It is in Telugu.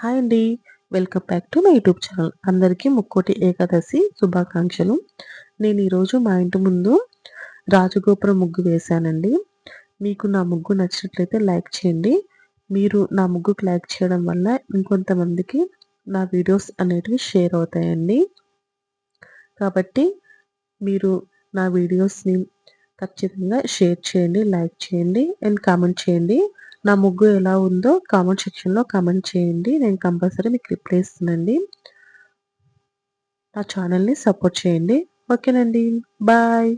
హాయ్ అండి. Welcome back to my YouTube channel. అందరికీ ముక్కోటి ఏకాదశి శుభాకాంక్షలు. నేను ఈరోజు మా ఇంటి ముందు రాజగోపురం ముగ్గు వేశానండి. మీకు నా ముగ్గు నచ్చినట్లయితే లైక్ చేయండి. మీరు నా ముగ్గుకు లైక్ చేయడం వల్ల ఇంకొంతమందికి నా వీడియోస్ అనేటివి షేర్ అవుతాయండి. కాబట్టి మీరు నా వీడియోస్ని ఖచ్చితంగా షేర్ చేయండి లైక్ చేయండి అండ్ కామెంట్ చేయండి. నా ముగ్గు ఎలా ఉందో కామెంట్ సెక్షన్లో కామెంట్ చేయండి. నేను కంపల్సరీ మీకు రిప్లై ఇస్తానండి నా ఛానల్ని సపోర్ట్ చేయండి. ఓకేనండి. బాయ్